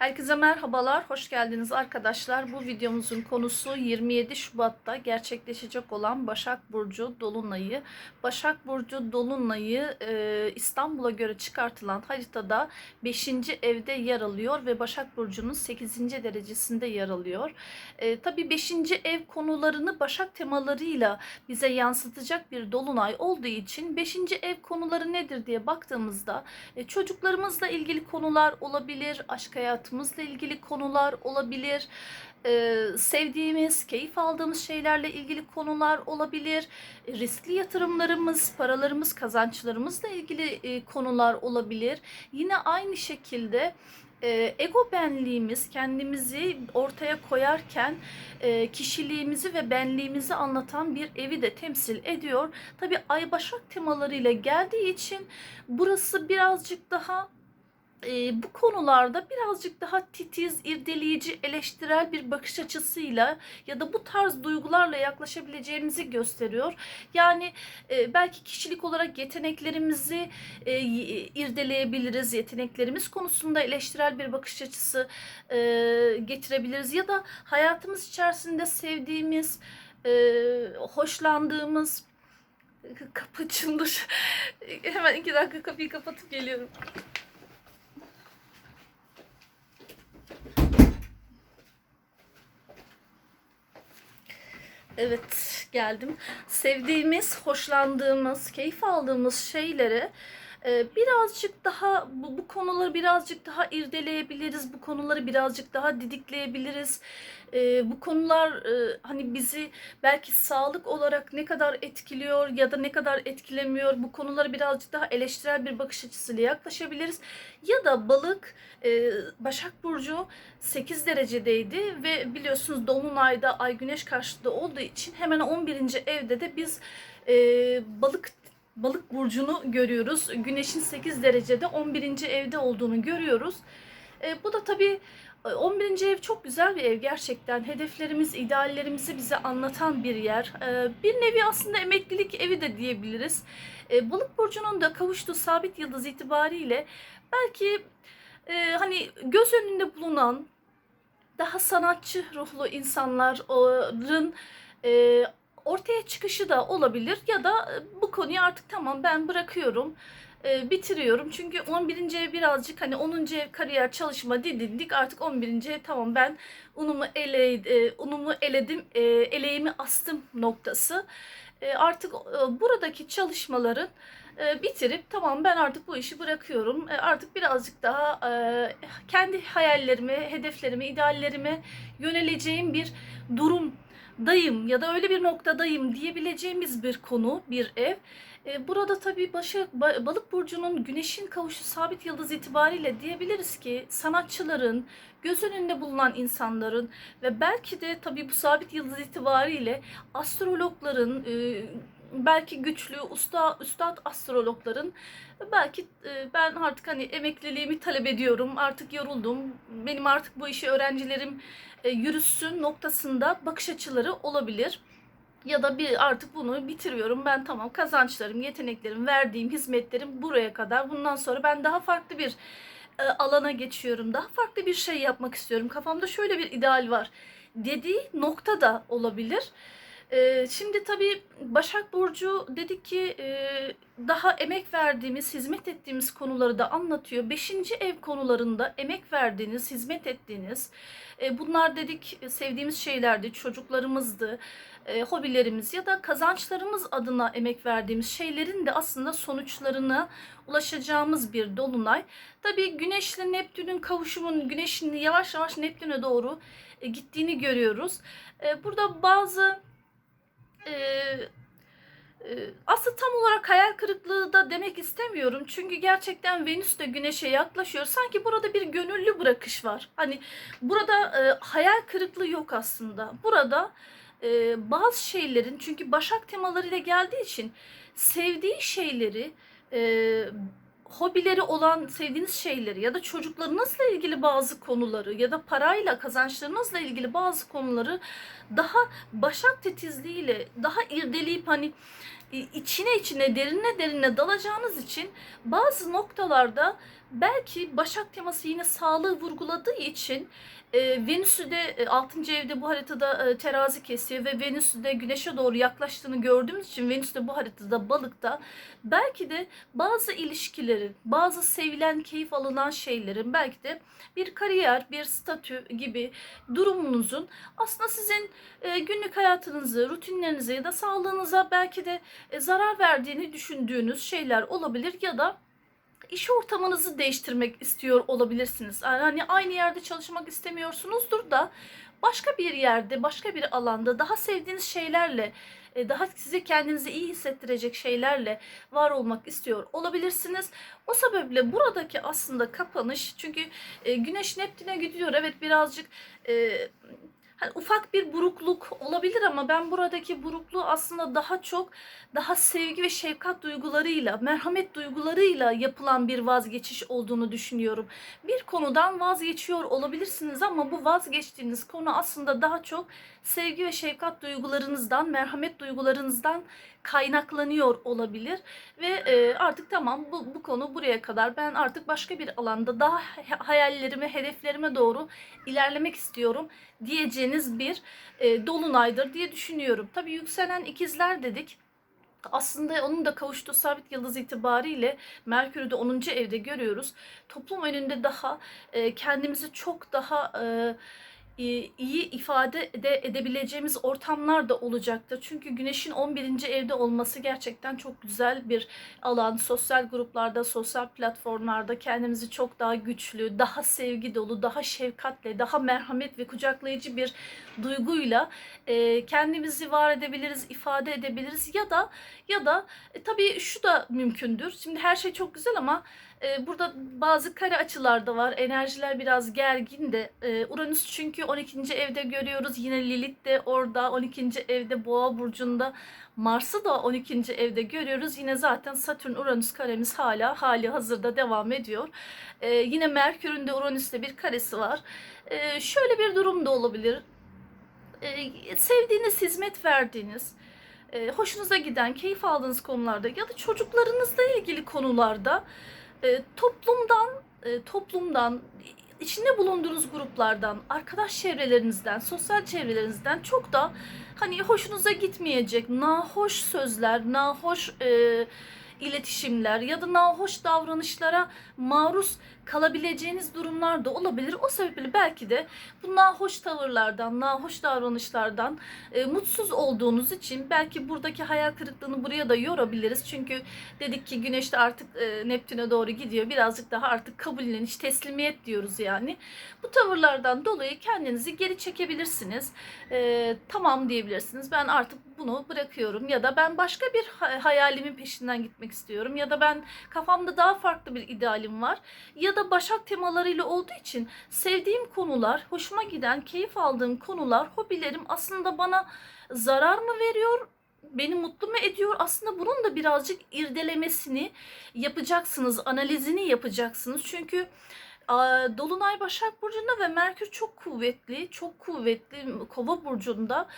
Herkese merhabalar, hoş geldiniz arkadaşlar. Bu videomuzun konusu 27 Şubat'ta gerçekleşecek olan Başak Burcu Dolunay'ı. Başak Burcu Dolunay'ı e, İstanbul'a göre çıkartılan haritada 5. evde yer alıyor ve Başak Burcu'nun 8. derecesinde yer alıyor. E, tabii 5. ev konularını Başak temalarıyla bize yansıtacak bir Dolunay olduğu için 5. ev konuları nedir diye baktığımızda e, çocuklarımızla ilgili konular olabilir, aşk hayatımızla ilgili konular olabilir, e, sevdiğimiz, keyif aldığımız şeylerle ilgili konular olabilir, e, riskli yatırımlarımız, paralarımız, kazançlarımızla ilgili e, konular olabilir. Yine aynı şekilde e, ego benliğimiz kendimizi ortaya koyarken e, kişiliğimizi ve benliğimizi anlatan bir evi de temsil ediyor. Tabi ay başak temalarıyla geldiği için burası birazcık daha e, bu konularda birazcık daha titiz, irdeleyici, eleştirel bir bakış açısıyla ya da bu tarz duygularla yaklaşabileceğimizi gösteriyor. Yani e, belki kişilik olarak yeteneklerimizi e, irdeleyebiliriz, yeteneklerimiz konusunda eleştirel bir bakış açısı e, getirebiliriz ya da hayatımız içerisinde sevdiğimiz, e, hoşlandığımız kapı çındır. Hemen iki dakika kapıyı kapatıp geliyorum. Evet geldim. Sevdiğimiz, hoşlandığımız, keyif aldığımız şeyleri birazcık daha bu, bu konuları birazcık daha irdeleyebiliriz. Bu konuları birazcık daha didikleyebiliriz. E, bu konular e, hani bizi belki sağlık olarak ne kadar etkiliyor ya da ne kadar etkilemiyor. Bu konuları birazcık daha eleştirel bir bakış açısıyla yaklaşabiliriz. Ya da balık e, Başak Burcu 8 derecedeydi ve biliyorsunuz Dolunay'da Ay Güneş karşıtı olduğu için hemen 11. evde de biz e, balık balık burcunu görüyoruz. Güneşin 8 derecede 11. evde olduğunu görüyoruz. E, bu da tabii 11. ev çok güzel bir ev gerçekten. Hedeflerimiz, ideallerimizi bize anlatan bir yer. E, bir nevi aslında emeklilik evi de diyebiliriz. E, balık burcunun da kavuştuğu sabit yıldız itibariyle belki e, hani göz önünde bulunan daha sanatçı ruhlu insanların e, ortaya çıkışı da olabilir ya da e, bu konuyu artık tamam ben bırakıyorum e, bitiriyorum. Çünkü 11. ev birazcık hani 10. ev kariyer çalışma didindik artık 11. ev tamam ben unumu ele e, unumu eledim eleğimi astım noktası. Artık buradaki çalışmaların bitirip tamam ben artık bu işi bırakıyorum. Artık birazcık daha kendi hayallerime, hedeflerime, ideallerime yöneleceğim bir durum dayım ya da öyle bir noktadayım diyebileceğimiz bir konu, bir ev. E, burada tabii Başak, Balık Burcu'nun güneşin kavuşu sabit yıldız itibariyle diyebiliriz ki sanatçıların, göz önünde bulunan insanların ve belki de tabii bu sabit yıldız itibariyle astrologların, e, belki güçlü usta üstad astrologların belki e, ben artık hani emekliliğimi talep ediyorum artık yoruldum benim artık bu işi öğrencilerim e, yürüsün noktasında bakış açıları olabilir. Ya da bir artık bunu bitiriyorum ben tamam kazançlarım yeteneklerim verdiğim hizmetlerim buraya kadar. Bundan sonra ben daha farklı bir e, alana geçiyorum daha farklı bir şey yapmak istiyorum. Kafamda şöyle bir ideal var dediği nokta da olabilir. Ee, şimdi tabii Başak Burcu dedik ki e, daha emek verdiğimiz, hizmet ettiğimiz konuları da anlatıyor. Beşinci ev konularında emek verdiğiniz, hizmet ettiğiniz, e, bunlar dedik sevdiğimiz şeylerdi, çocuklarımızdı, e, hobilerimiz ya da kazançlarımız adına emek verdiğimiz şeylerin de aslında sonuçlarına ulaşacağımız bir dolunay. Tabii Güneş'le Neptün'ün kavuşumun, Güneş'in yavaş yavaş Neptün'e doğru e, gittiğini görüyoruz. E, burada bazı e, e, aslında tam olarak hayal kırıklığı da demek istemiyorum. Çünkü gerçekten Venüs de Güneş'e yaklaşıyor. Sanki burada bir gönüllü bırakış var. Hani burada e, hayal kırıklığı yok aslında. Burada e, bazı şeylerin çünkü Başak temalarıyla geldiği için sevdiği şeyleri e, hobileri olan sevdiğiniz şeyleri ya da çocuklarınızla ilgili bazı konuları ya da parayla kazançlarınızla ilgili bazı konuları daha başak titizliğiyle daha irdeleyip hani i- içine içine derine derine dalacağınız için bazı noktalarda belki Başak teması yine sağlığı vurguladığı için e, Venüs'ü de 6. evde bu haritada e, terazi kesiyor ve Venüs'ü de güneşe doğru yaklaştığını gördüğümüz için Venüs de bu haritada balıkta belki de bazı ilişkilerin, bazı sevilen, keyif alınan şeylerin belki de bir kariyer, bir statü gibi durumunuzun aslında sizin e, günlük hayatınızı, rutinlerinize ya da sağlığınıza belki de e, zarar verdiğini düşündüğünüz şeyler olabilir ya da iş ortamınızı değiştirmek istiyor olabilirsiniz. Yani Hani aynı yerde çalışmak istemiyorsunuzdur da başka bir yerde, başka bir alanda daha sevdiğiniz şeylerle, e, daha size kendinizi iyi hissettirecek şeylerle var olmak istiyor olabilirsiniz. O sebeple buradaki aslında kapanış çünkü e, Güneş Neptün'e gidiyor. Evet birazcık e, hani ufak bir burukluk olabilir ama ben buradaki burukluğu aslında daha çok daha sevgi ve şefkat duygularıyla, merhamet duygularıyla yapılan bir vazgeçiş olduğunu düşünüyorum. Bir konudan vazgeçiyor olabilirsiniz ama bu vazgeçtiğiniz konu aslında daha çok sevgi ve şefkat duygularınızdan, merhamet duygularınızdan kaynaklanıyor olabilir ve e, artık tamam bu, bu konu buraya kadar ben artık başka bir alanda daha ha- hayallerime, hedeflerime doğru ilerlemek istiyorum diyeceğiniz bir e, dolunaydır diye düşünüyorum. Tabii yükselen ikizler dedik. Aslında onun da kavuştuğu sabit yıldız itibariyle Merkür'ü de 10. evde görüyoruz. Toplum önünde daha e, kendimizi çok daha e, iyi ifade de edebileceğimiz ortamlar da olacaktır. Çünkü Güneş'in 11. evde olması gerçekten çok güzel bir alan. Sosyal gruplarda, sosyal platformlarda kendimizi çok daha güçlü, daha sevgi dolu, daha şefkatle, daha merhamet ve kucaklayıcı bir duyguyla e, kendimizi var edebiliriz, ifade edebiliriz ya da ya da e, tabii şu da mümkündür. Şimdi her şey çok güzel ama e, burada bazı kare açılar da var. Enerjiler biraz gergin de. E, Uranüs çünkü 12. evde görüyoruz. Yine Lilith de orada 12. evde Boğa burcunda. Mars'ı da 12. evde görüyoruz. Yine zaten Satürn Uranüs karemiz hala hali hazırda devam ediyor. E, yine Merkür'ün de Uranüs'le bir karesi var. E, şöyle bir durum da olabilir. E, sevdiğiniz, hizmet verdiğiniz, e, hoşunuza giden, keyif aldığınız konularda ya da çocuklarınızla ilgili konularda e, toplumdan, e, toplumdan, içinde bulunduğunuz gruplardan, arkadaş çevrelerinizden, sosyal çevrelerinizden çok da hani hoşunuza gitmeyecek nahoş sözler, nahoş e, iletişimler ya da nahoş davranışlara maruz kalabileceğiniz durumlar da olabilir. O sebeple belki de bu nahoş tavırlardan, nahoş davranışlardan e, mutsuz olduğunuz için belki buradaki hayal kırıklığını buraya da yorabiliriz. Çünkü dedik ki güneş de artık e, Neptün'e doğru gidiyor. Birazcık daha artık kabulleniş, teslimiyet diyoruz yani. Bu tavırlardan dolayı kendinizi geri çekebilirsiniz. E, tamam diyebilirsiniz. Ben artık bunu bırakıyorum ya da ben başka bir ha- hayalimin peşinden gitmek istiyorum ya da ben kafamda daha farklı bir idealim var ya da başak temalarıyla olduğu için sevdiğim konular, hoşuma giden, keyif aldığım konular, hobilerim aslında bana zarar mı veriyor, beni mutlu mu ediyor? Aslında bunun da birazcık irdelemesini yapacaksınız, analizini yapacaksınız. Çünkü Dolunay Başak Burcu'nda ve Merkür çok kuvvetli, çok kuvvetli Kova Burcu'nda.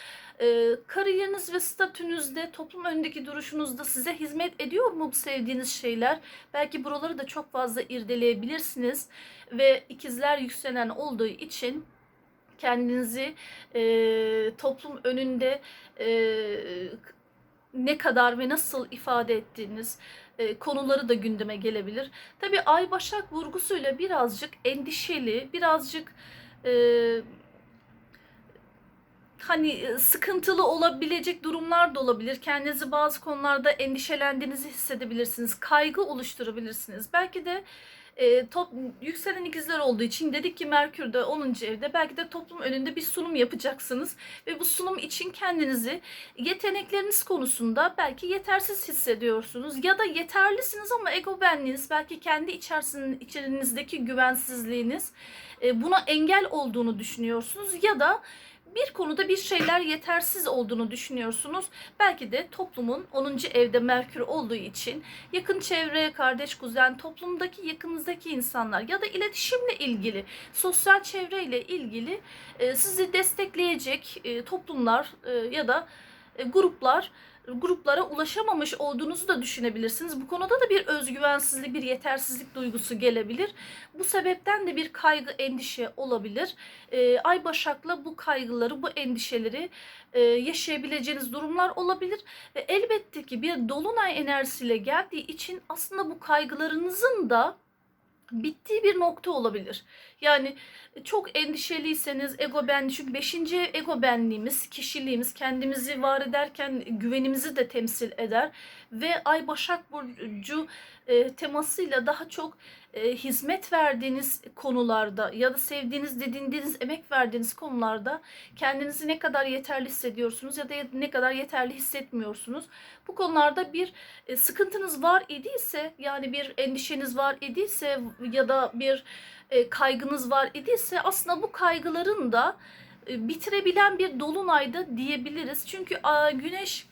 Ee, kariyeriniz ve statünüzde, toplum önündeki duruşunuzda size hizmet ediyor mu bu sevdiğiniz şeyler? Belki buraları da çok fazla irdeleyebilirsiniz. Ve ikizler yükselen olduğu için kendinizi e, toplum önünde e, ne kadar ve nasıl ifade ettiğiniz e, konuları da gündeme gelebilir. Tabii Ay Başak vurgusuyla birazcık endişeli, birazcık e, hani e, sıkıntılı olabilecek durumlar da olabilir. Kendinizi bazı konularda endişelendiğinizi hissedebilirsiniz. Kaygı oluşturabilirsiniz. Belki de e, top, yükselen ikizler olduğu için dedik ki Merkür de 10. evde belki de toplum önünde bir sunum yapacaksınız ve bu sunum için kendinizi yetenekleriniz konusunda belki yetersiz hissediyorsunuz ya da yeterlisiniz ama ego benliğiniz belki kendi içerinizdeki güvensizliğiniz e, buna engel olduğunu düşünüyorsunuz ya da bir konuda bir şeyler yetersiz olduğunu düşünüyorsunuz. Belki de toplumun 10. evde Merkür olduğu için yakın çevre, kardeş, kuzen, toplumdaki yakınızdaki insanlar ya da iletişimle ilgili, sosyal çevreyle ilgili e, sizi destekleyecek e, toplumlar e, ya da gruplar gruplara ulaşamamış olduğunuzu da düşünebilirsiniz. Bu konuda da bir özgüvensizlik, bir yetersizlik duygusu gelebilir. Bu sebepten de bir kaygı, endişe olabilir. Ee, Ay Başak'la bu kaygıları, bu endişeleri e, yaşayabileceğiniz durumlar olabilir. Ve elbette ki bir dolunay enerjisiyle geldiği için aslında bu kaygılarınızın da bittiği bir nokta olabilir. Yani çok endişeliyseniz ego benli çünkü 5. ev ego benliğimiz, kişiliğimiz kendimizi var ederken güvenimizi de temsil eder ve Ay Başak Burcu e, temasıyla daha çok e, hizmet verdiğiniz konularda ya da sevdiğiniz, dediğiniz, emek verdiğiniz konularda kendinizi ne kadar yeterli hissediyorsunuz ya da ne kadar yeterli hissetmiyorsunuz. Bu konularda bir e, sıkıntınız var idiyse yani bir endişeniz var idiyse ya da bir e, kaygınız var idiyse aslında bu kaygıların da e, bitirebilen bir dolunayda diyebiliriz. Çünkü Güneş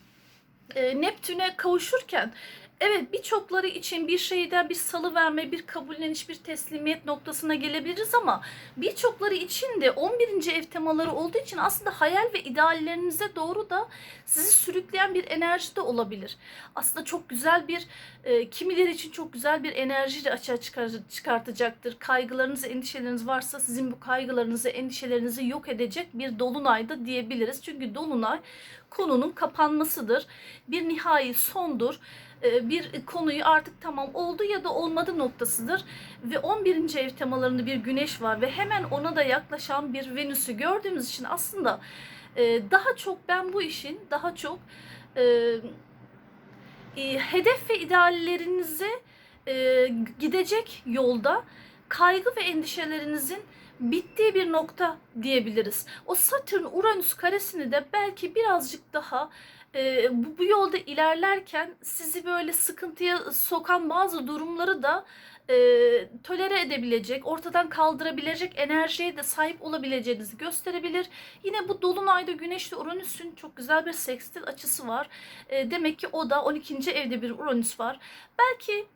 e, Neptün'e kavuşurken evet birçokları için bir şeyden bir salı verme, bir kabulleniş, bir teslimiyet noktasına gelebiliriz ama birçokları için de 11. ev temaları olduğu için aslında hayal ve ideallerinize doğru da sizi sürükleyen bir enerji de olabilir. Aslında çok güzel bir, e, kimileri için çok güzel bir enerji de açığa çıkar, çıkartacaktır. Kaygılarınız, endişeleriniz varsa sizin bu kaygılarınızı, endişelerinizi yok edecek bir dolunayda diyebiliriz. Çünkü dolunay konunun kapanmasıdır. Bir nihai sondur bir konuyu artık tamam oldu ya da olmadı noktasıdır. Ve 11. ev temalarında bir güneş var ve hemen ona da yaklaşan bir Venüs'ü gördüğümüz için aslında e, daha çok ben bu işin daha çok e, hedef ve ideallerinize gidecek yolda kaygı ve endişelerinizin bittiği bir nokta diyebiliriz. O Satürn Uranüs karesini de belki birazcık daha e, bu, bu yolda ilerlerken sizi böyle sıkıntıya sokan bazı durumları da e, tolere edebilecek, ortadan kaldırabilecek enerjiye de sahip olabileceğinizi gösterebilir. Yine bu Dolunay'da Güneş ve Uranüs'ün çok güzel bir sekstil açısı var. E, demek ki o da 12. evde bir Uranüs var. Belki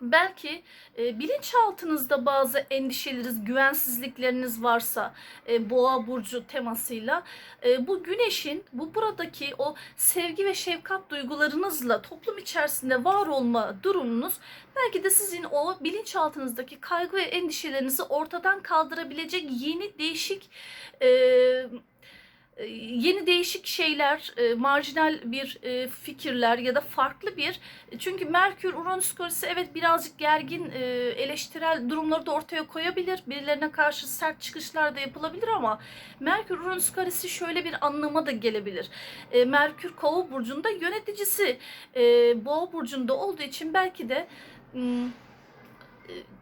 belki e, bilinçaltınızda bazı endişeleriniz, güvensizlikleriniz varsa e, boğa burcu temasıyla e, bu güneşin bu buradaki o sevgi ve şefkat duygularınızla toplum içerisinde var olma durumunuz belki de sizin o bilinçaltınızdaki kaygı ve endişelerinizi ortadan kaldırabilecek yeni değişik e, yeni değişik şeyler, e, marjinal bir e, fikirler ya da farklı bir çünkü Merkür Uranüs karesi evet birazcık gergin e, eleştirel durumları da ortaya koyabilir. Birilerine karşı sert çıkışlar da yapılabilir ama Merkür Uranüs karesi şöyle bir anlama da gelebilir. Merkür Kova burcunda yöneticisi Boğa burcunda olduğu için belki de m,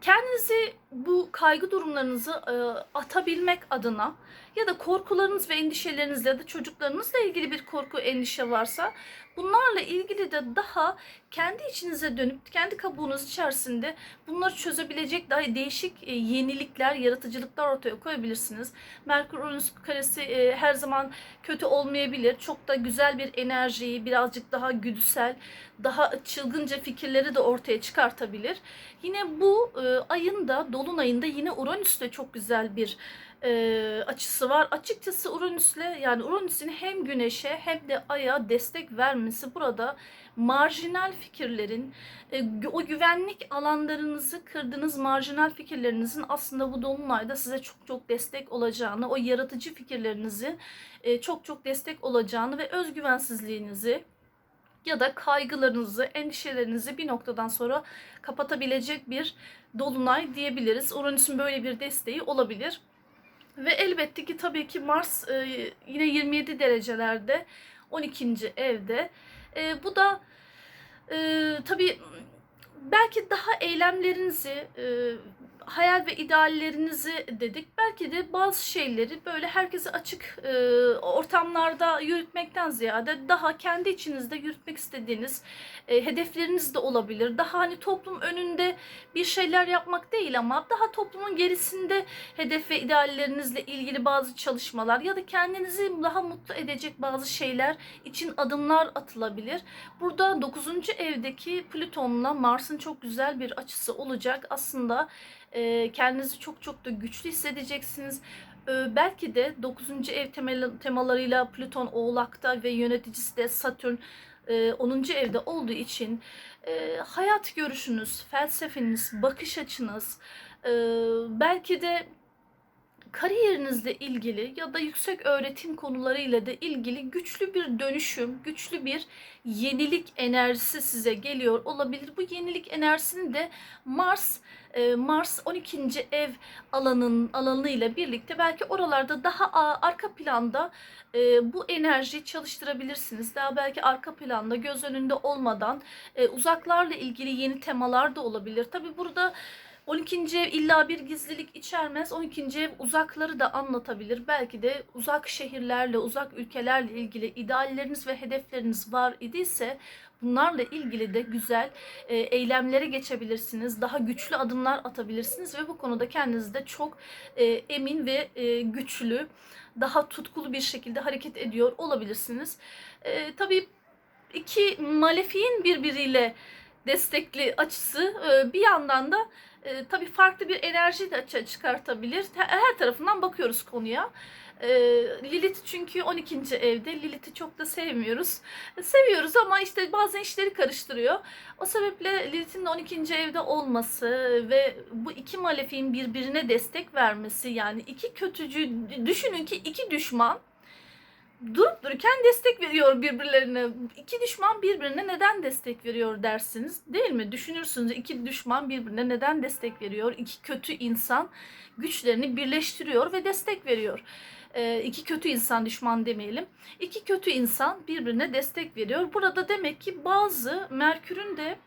kendinizi bu kaygı durumlarınızı e, atabilmek adına ya da korkularınız ve endişelerinizle ya da çocuklarınızla ilgili bir korku endişe varsa bunlarla ilgili de daha kendi içinize dönüp kendi kabuğunuz içerisinde bunları çözebilecek daha değişik e, yenilikler, yaratıcılıklar ortaya koyabilirsiniz. Merkür Uranüs karesi e, her zaman kötü olmayabilir. Çok da güzel bir enerjiyi, birazcık daha güdüsel, daha çılgınca fikirleri de ortaya çıkartabilir. Yine bu e, ayın da dolunayında yine Uranüs'te çok güzel bir e, açısı var. Açıkçası Uranüs'le yani Uranüs'ün hem Güneş'e hem de Ay'a destek vermesi burada marjinal fikirlerin e, o güvenlik alanlarınızı kırdığınız marjinal fikirlerinizin aslında bu dolunayda size çok çok destek olacağını, o yaratıcı fikirlerinizi e, çok çok destek olacağını ve özgüvensizliğinizi ya da kaygılarınızı, endişelerinizi bir noktadan sonra kapatabilecek bir dolunay diyebiliriz. Uranüs'ün böyle bir desteği olabilir. Ve elbette ki tabii ki Mars e, yine 27 derecelerde 12. evde. E, bu da e, tabii belki daha eylemlerinizi e, hayal ve ideallerinizi dedik. Belki de bazı şeyleri böyle herkese açık e, ortamlarda yürütmekten ziyade daha kendi içinizde yürütmek istediğiniz e, hedefleriniz de olabilir. Daha hani toplum önünde bir şeyler yapmak değil ama daha toplumun gerisinde hedef ve ideallerinizle ilgili bazı çalışmalar ya da kendinizi daha mutlu edecek bazı şeyler için adımlar atılabilir. Burada 9. evdeki Plüton'la Mars'ın çok güzel bir açısı olacak. Aslında e, kendinizi çok çok da güçlü hissedeceksiniz. Ee, belki de 9. ev temalarıyla Plüton Oğlak'ta ve yöneticisi de Satürn e, 10. evde olduğu için e, hayat görüşünüz, felsefeniz, bakış açınız, e, belki de kariyerinizle ilgili ya da yüksek öğretim konularıyla da ilgili güçlü bir dönüşüm, güçlü bir yenilik enerjisi size geliyor olabilir. Bu yenilik enerjisini de Mars e, Mars 12. ev alanın alanıyla birlikte belki oralarda daha arka planda e, bu enerjiyi çalıştırabilirsiniz. Daha belki arka planda göz önünde olmadan e, uzaklarla ilgili yeni temalar da olabilir. Tabi burada 12. ev illa bir gizlilik içermez. 12. ev uzakları da anlatabilir. Belki de uzak şehirlerle, uzak ülkelerle ilgili idealleriniz ve hedefleriniz var idiyse bunlarla ilgili de güzel e, eylemlere geçebilirsiniz. Daha güçlü adımlar atabilirsiniz ve bu konuda kendinizi de çok e, emin ve e, güçlü, daha tutkulu bir şekilde hareket ediyor olabilirsiniz. E, tabii iki malefiğin birbiriyle destekli açısı e, bir yandan da e, tabii farklı bir enerji de açığa çıkartabilir. Her, tarafından bakıyoruz konuya. E, Lilith çünkü 12. evde. Lilith'i çok da sevmiyoruz. Seviyoruz ama işte bazen işleri karıştırıyor. O sebeple Lilith'in de 12. evde olması ve bu iki malefiğin birbirine destek vermesi yani iki kötücü düşünün ki iki düşman durup dururken destek veriyor birbirlerine. İki düşman birbirine neden destek veriyor dersiniz değil mi? Düşünürsünüz iki düşman birbirine neden destek veriyor? İki kötü insan güçlerini birleştiriyor ve destek veriyor. Ee, iki kötü insan düşman demeyelim. İki kötü insan birbirine destek veriyor. Burada demek ki bazı Merkür'ün de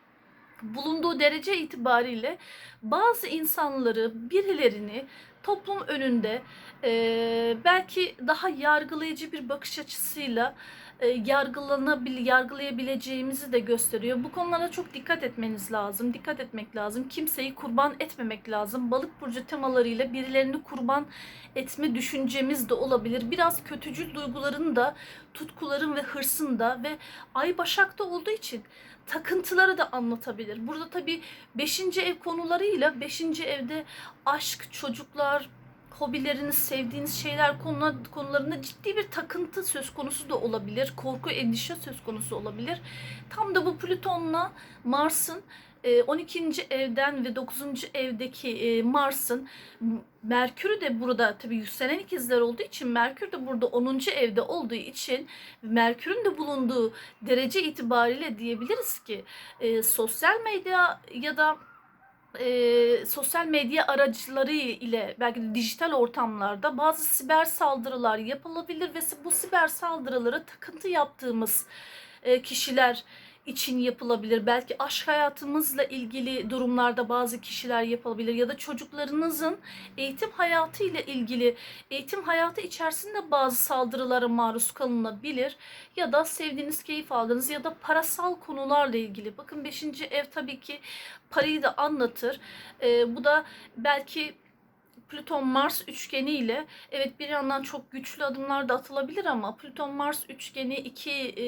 bulunduğu derece itibariyle bazı insanları, birilerini toplum önünde e, belki daha yargılayıcı bir bakış açısıyla e, yargılanabil yargılayabileceğimizi de gösteriyor. Bu konulara çok dikkat etmeniz lazım. Dikkat etmek lazım. Kimseyi kurban etmemek lazım. Balık burcu temalarıyla birilerini kurban etme düşüncemiz de olabilir. Biraz kötücül duyguların da, tutkuların ve hırsın da ve ay başakta olduğu için takıntıları da anlatabilir. Burada tabii 5. ev konularıyla 5. evde aşk, çocuklar, hobileriniz, sevdiğiniz şeyler konular, konularında ciddi bir takıntı söz konusu da olabilir. Korku, endişe söz konusu olabilir. Tam da bu Plüton'la Mars'ın e, 12. evden ve 9. evdeki e, Mars'ın Merkür'ü de burada tabii yükselen ikizler olduğu için Merkür de burada 10. evde olduğu için Merkür'ün de bulunduğu derece itibariyle diyebiliriz ki e, sosyal medya ya da e, sosyal medya aracıları ile belki dijital ortamlarda bazı siber saldırılar yapılabilir ve bu siber saldırılara takıntı yaptığımız e, kişiler için yapılabilir. Belki aşk hayatımızla ilgili durumlarda bazı kişiler yapabilir ya da çocuklarınızın eğitim hayatı ile ilgili eğitim hayatı içerisinde bazı saldırılara maruz kalınabilir ya da sevdiğiniz, keyif aldığınız ya da parasal konularla ilgili. Bakın 5. ev tabii ki parayı da anlatır. Ee, bu da belki Plüton Mars üçgeni ile evet bir yandan çok güçlü adımlar da atılabilir ama Plüton Mars üçgeni iki e,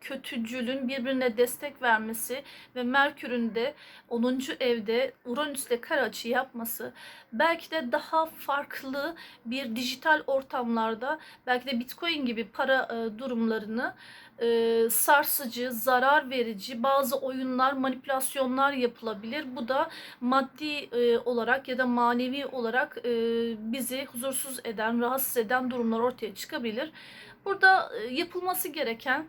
kötücülün birbirine destek vermesi ve Merkür'ün de 10. evde Uranüs'le kare açı yapması belki de daha farklı bir dijital ortamlarda belki de Bitcoin gibi para e, durumlarını e, sarsıcı, zarar verici bazı oyunlar, manipülasyonlar yapılabilir. Bu da maddi e, olarak ya da manevi olarak e, bizi huzursuz eden, rahatsız eden durumlar ortaya çıkabilir. Burada e, yapılması gereken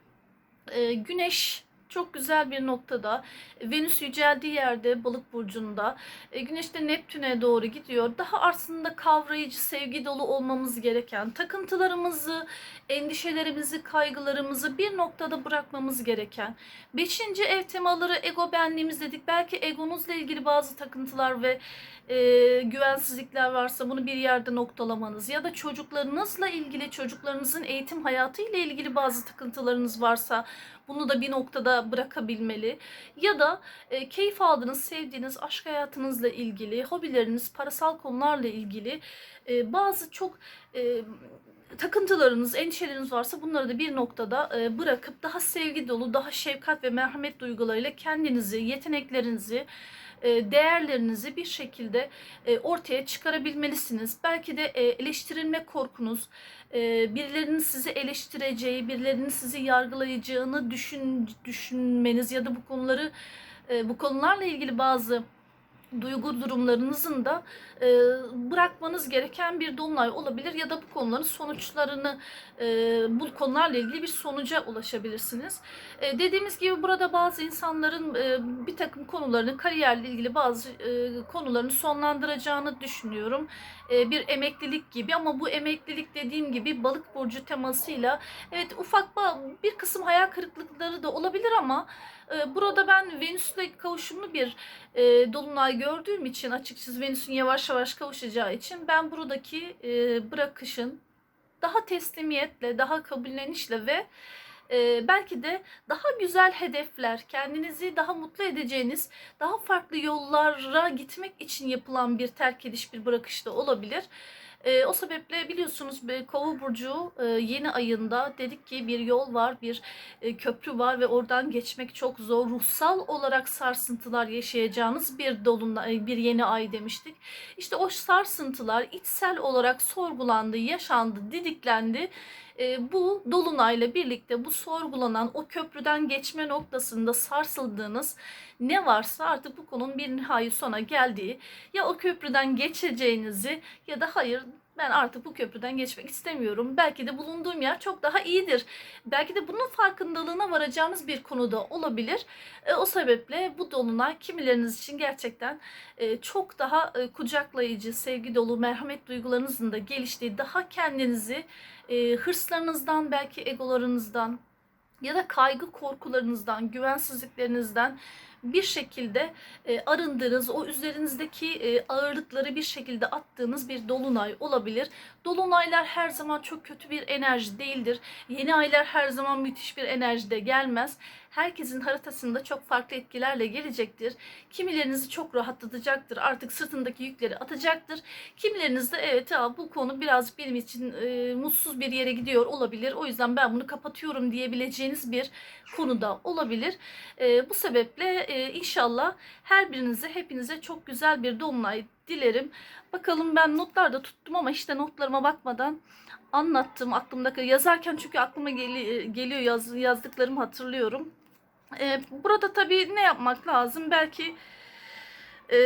e, güneş çok güzel bir noktada. Venüs yüceldiği yerde balık burcunda. E, güneş de Neptün'e doğru gidiyor. Daha aslında kavrayıcı, sevgi dolu olmamız gereken, takıntılarımızı, endişelerimizi, kaygılarımızı bir noktada bırakmamız gereken. Beşinci ev temaları ego benliğimiz dedik. Belki egonuzla ilgili bazı takıntılar ve e, güvensizlikler varsa bunu bir yerde noktalamanız ya da çocuklarınızla ilgili çocuklarınızın eğitim hayatı ile ilgili bazı takıntılarınız varsa bunu da bir noktada bırakabilmeli. Ya da e, keyif aldığınız, sevdiğiniz aşk hayatınızla ilgili, hobileriniz, parasal konularla ilgili e, bazı çok e, takıntılarınız, endişeleriniz varsa bunları da bir noktada e, bırakıp daha sevgi dolu, daha şefkat ve merhamet duygularıyla kendinizi, yeteneklerinizi değerlerinizi bir şekilde e, ortaya çıkarabilmelisiniz. Belki de e, eleştirilme korkunuz, e, birilerinin sizi eleştireceği, birilerinin sizi yargılayacağını düşün, düşünmeniz ya da bu konuları e, bu konularla ilgili bazı duygu durumlarınızın da e, bırakmanız gereken bir dolunay olabilir ya da bu konuların sonuçlarını e, bu konularla ilgili bir sonuca ulaşabilirsiniz. E, dediğimiz gibi burada bazı insanların e, bir takım konularını kariyerle ilgili bazı e, konularını sonlandıracağını düşünüyorum. E, bir emeklilik gibi ama bu emeklilik dediğim gibi balık burcu temasıyla evet ufak bir kısım hayal kırıklıkları da olabilir ama e, burada ben Venüs'le kavuşumlu bir e, dolunay gördüğüm için açıkçası Venüs'ün yavaş yavaş kavuşacağı için ben buradaki e, bırakışın daha teslimiyetle, daha kabullenişle ve e, belki de daha güzel hedefler, kendinizi daha mutlu edeceğiniz, daha farklı yollara gitmek için yapılan bir terk ediş, bir bırakış da olabilir. E, o sebeple biliyorsunuz Kova burcu e, yeni ayında dedik ki bir yol var, bir e, köprü var ve oradan geçmek çok zor. Ruhsal olarak sarsıntılar yaşayacağınız bir dolunay, bir yeni ay demiştik. İşte o sarsıntılar içsel olarak sorgulandı, yaşandı, didiklendi. E, bu dolunayla birlikte bu sorgulanan o köprüden geçme noktasında sarsıldığınız ne varsa artık bu konunun bir nihai sona geldiği ya o köprüden geçeceğinizi ya da hayır ben artık bu köprüden geçmek istemiyorum. Belki de bulunduğum yer çok daha iyidir. Belki de bunun farkındalığına varacağınız bir konuda olabilir. E, o sebeple bu dolunay kimileriniz için gerçekten e, çok daha e, kucaklayıcı, sevgi dolu, merhamet duygularınızın da geliştiği, daha kendinizi e, hırslarınızdan, belki egolarınızdan ya da kaygı korkularınızdan, güvensizliklerinizden bir şekilde e, arındığınız, o üzerinizdeki e, ağırlıkları bir şekilde attığınız bir dolunay olabilir. Dolunaylar her zaman çok kötü bir enerji değildir. Yeni aylar her zaman müthiş bir enerjide gelmez. Herkesin haritasında çok farklı etkilerle gelecektir. Kimilerinizi çok rahatlatacaktır. Artık sırtındaki yükleri atacaktır. Kimileriniz de evet ya bu konu biraz benim için e, mutsuz bir yere gidiyor olabilir. O yüzden ben bunu kapatıyorum diyebileceğiniz bir konuda olabilir. E, bu sebeple e, inşallah her birinize hepinize çok güzel bir dolunay dilerim. Bakalım ben notlarda tuttum ama işte notlarıma bakmadan anlattım aklımdaki yazarken çünkü aklıma geli- geliyor yaz, yazdıklarımı hatırlıyorum. Ee, burada tabii ne yapmak lazım? Belki e,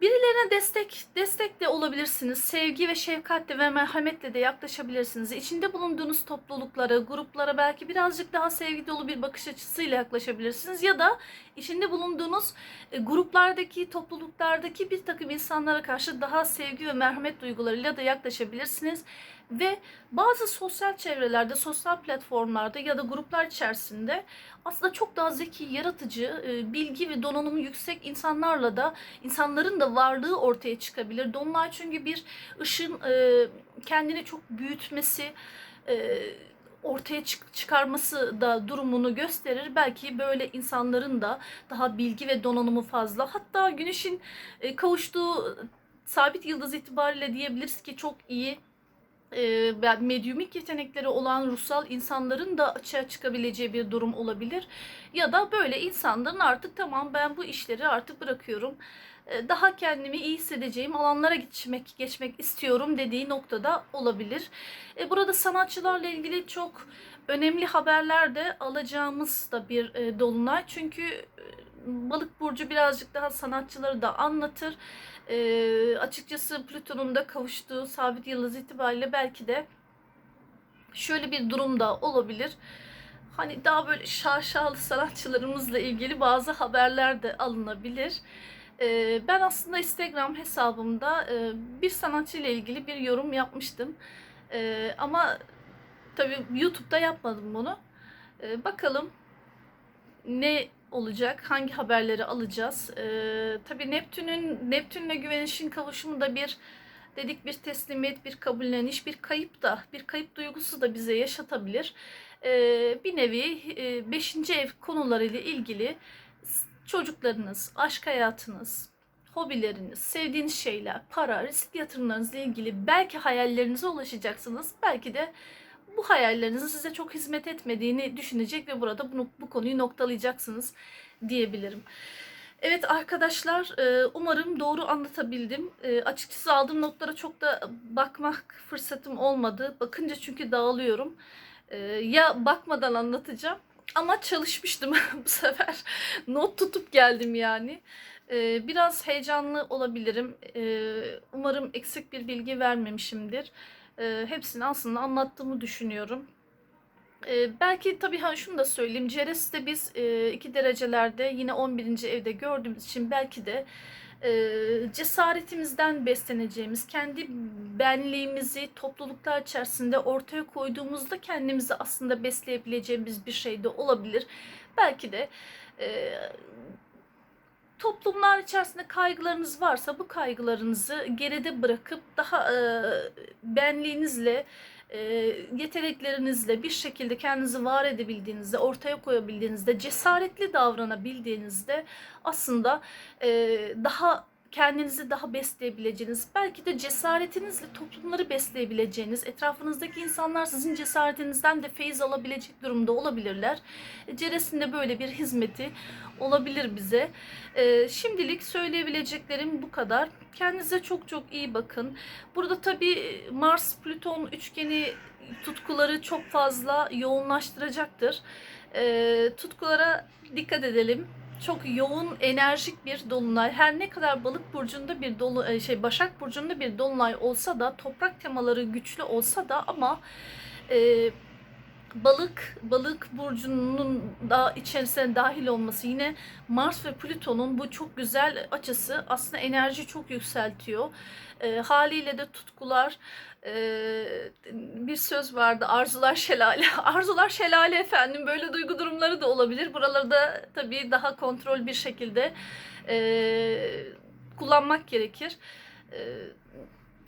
birilerine destek destek de olabilirsiniz. Sevgi ve şefkatle ve merhametle de yaklaşabilirsiniz. İçinde bulunduğunuz topluluklara, gruplara belki birazcık daha sevgi dolu bir bakış açısıyla yaklaşabilirsiniz. Ya da içinde bulunduğunuz e, gruplardaki, topluluklardaki bir takım insanlara karşı daha sevgi ve merhamet duygularıyla da yaklaşabilirsiniz. Ve bazı sosyal çevrelerde, sosyal platformlarda ya da gruplar içerisinde aslında çok daha zeki, yaratıcı, e, bilgi ve donanımı yüksek insanlarla da insanların da varlığı ortaya çıkabilir. Dolunay çünkü bir ışın e, kendini çok büyütmesi, e, ortaya çık- çıkarması da durumunu gösterir. Belki böyle insanların da daha bilgi ve donanımı fazla. Hatta güneşin kavuştuğu sabit yıldız itibariyle diyebiliriz ki çok iyi e, medyumik yetenekleri olan ruhsal insanların da açığa çıkabileceği bir durum olabilir. Ya da böyle insanların artık tamam ben bu işleri artık bırakıyorum. E, Daha kendimi iyi hissedeceğim alanlara geçmek, geçmek istiyorum dediği noktada olabilir. E, Burada sanatçılarla ilgili çok önemli haberler de alacağımız da bir e, dolunay. Çünkü e, Balık burcu birazcık daha sanatçıları da anlatır. E, açıkçası Plüton'un da kavuştuğu sabit yıldız itibariyle belki de şöyle bir durum da olabilir. Hani daha böyle şaşalı sanatçılarımızla ilgili bazı haberler de alınabilir. Ben aslında Instagram hesabımda bir sanatçı ile ilgili bir yorum yapmıştım. Ama tabii YouTube'da yapmadım bunu. Bakalım ne olacak? Hangi haberleri alacağız? Ee, tabii Neptün'ün Neptün'le Güneş'in kavuşumu da bir dedik bir teslimiyet, bir kabulleniş, bir kayıp da, bir kayıp duygusu da bize yaşatabilir. Ee, bir nevi 5. ev konularıyla ilgili çocuklarınız, aşk hayatınız, hobileriniz, sevdiğiniz şeyler, para, risk yatırımlarınızla ilgili belki hayallerinize ulaşacaksınız. Belki de bu hayallerinizin size çok hizmet etmediğini düşünecek ve burada bunu, bu konuyu noktalayacaksınız diyebilirim. Evet arkadaşlar e, umarım doğru anlatabildim. E, Açıkçası aldığım notlara çok da bakmak fırsatım olmadı. Bakınca çünkü dağılıyorum. E, Ya bakmadan anlatacağım ama çalışmıştım bu sefer. Not tutup geldim yani. Biraz heyecanlı olabilirim. Umarım eksik bir bilgi vermemişimdir. E, Hepsini aslında anlattığımı düşünüyorum. Ee, belki tabii ha şunu da söyleyeyim. Ceres'te biz e, iki derecelerde yine 11. evde gördüğümüz için belki de e, cesaretimizden besleneceğimiz, kendi benliğimizi topluluklar içerisinde ortaya koyduğumuzda kendimizi aslında besleyebileceğimiz bir şey de olabilir. Belki de e, toplumlar içerisinde kaygılarınız varsa bu kaygılarınızı geride bırakıp daha e, benliğinizle e, yeteneklerinizle bir şekilde kendinizi var edebildiğinizde, ortaya koyabildiğinizde, cesaretli davranabildiğinizde aslında e, daha kendinizi daha besleyebileceğiniz, belki de cesaretinizle toplumları besleyebileceğiniz, etrafınızdaki insanlar sizin cesaretinizden de feyiz alabilecek durumda olabilirler. E, Ceres'in de böyle bir hizmeti olabilir bize. E, şimdilik söyleyebileceklerim bu kadar. Kendinize çok çok iyi bakın. Burada tabii Mars-Plüton üçgeni tutkuları çok fazla yoğunlaştıracaktır. E, tutkulara dikkat edelim. Çok yoğun, enerjik bir dolunay. Her ne kadar balık burcunda bir dolu e, şey Başak burcunda bir dolunay olsa da toprak temaları güçlü olsa da ama e, balık balık burcunun da içerisine dahil olması yine Mars ve Plüton'un bu çok güzel açısı aslında enerji çok yükseltiyor. E, haliyle de tutkular e, bir söz vardı arzular şelale. Arzular şelale efendim böyle duygu durumları da olabilir. Buralarda tabii daha kontrol bir şekilde e, kullanmak gerekir. E,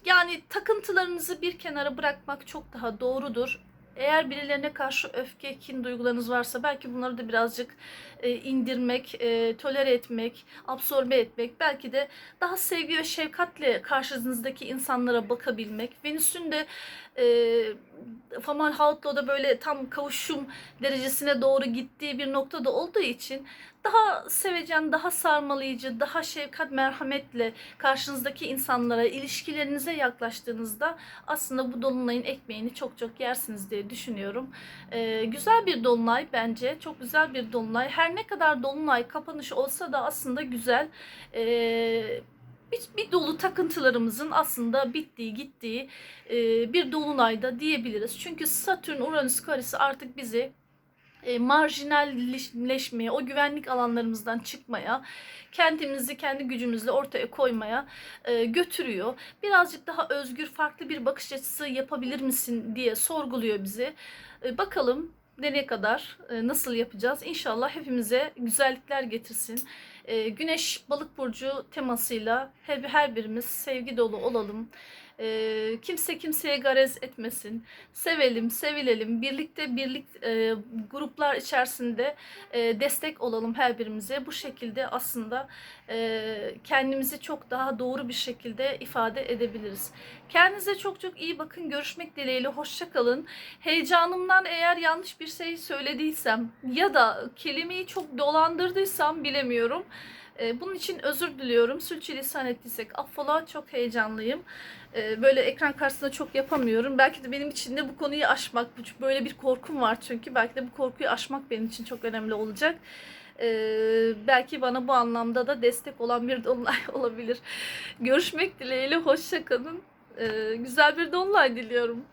yani takıntılarınızı bir kenara bırakmak çok daha doğrudur. Eğer birilerine karşı öfke, kin duygularınız varsa belki bunları da birazcık e, indirmek, e, tolere etmek, absorbe etmek, belki de daha sevgi ve şefkatle karşınızdaki insanlara bakabilmek. Venüs'ün de e, Famal Hautlo'da böyle tam kavuşum derecesine doğru gittiği bir noktada olduğu için daha sevecen, daha sarmalayıcı, daha şefkat, merhametle karşınızdaki insanlara, ilişkilerinize yaklaştığınızda aslında bu dolunayın ekmeğini çok çok yersiniz diye düşünüyorum. Ee, güzel bir dolunay bence. Çok güzel bir dolunay. Her ne kadar dolunay kapanış olsa da aslında güzel. Ee, bir, bir dolu takıntılarımızın aslında bittiği, gittiği e, bir dolunayda diyebiliriz. Çünkü Satürn Uranüs karesi artık bizi e, marjinalleşmeye, o güvenlik alanlarımızdan çıkmaya, kendimizi kendi gücümüzle ortaya koymaya e, götürüyor. Birazcık daha özgür, farklı bir bakış açısı yapabilir misin diye sorguluyor bizi. E, bakalım nereye kadar e, nasıl yapacağız? İnşallah hepimize güzellikler getirsin. Güneş balık burcu temasıyla her, her birimiz sevgi dolu olalım. E, kimse kimseye garez etmesin. Sevelim, sevilelim. Birlikte birlik e, gruplar içerisinde e, destek olalım her birimize. Bu şekilde aslında e, kendimizi çok daha doğru bir şekilde ifade edebiliriz. Kendinize çok çok iyi bakın. Görüşmek dileğiyle. Hoşça kalın. Heyecanımdan eğer yanlış bir şey söylediysem ya da kelimeyi çok dolandırdıysam bilemiyorum. E, Bunun için özür diliyorum. Sülçülisan ettiysek affola çok heyecanlıyım. E, Böyle ekran karşısında çok yapamıyorum. Belki de benim için de bu konuyu aşmak, böyle bir korkum var çünkü. Belki de bu korkuyu aşmak benim için çok önemli olacak. E, belki bana bu anlamda da destek olan bir dolunay olabilir. Görüşmek dileğiyle, hoşça kalın. E, güzel bir dolunay diliyorum.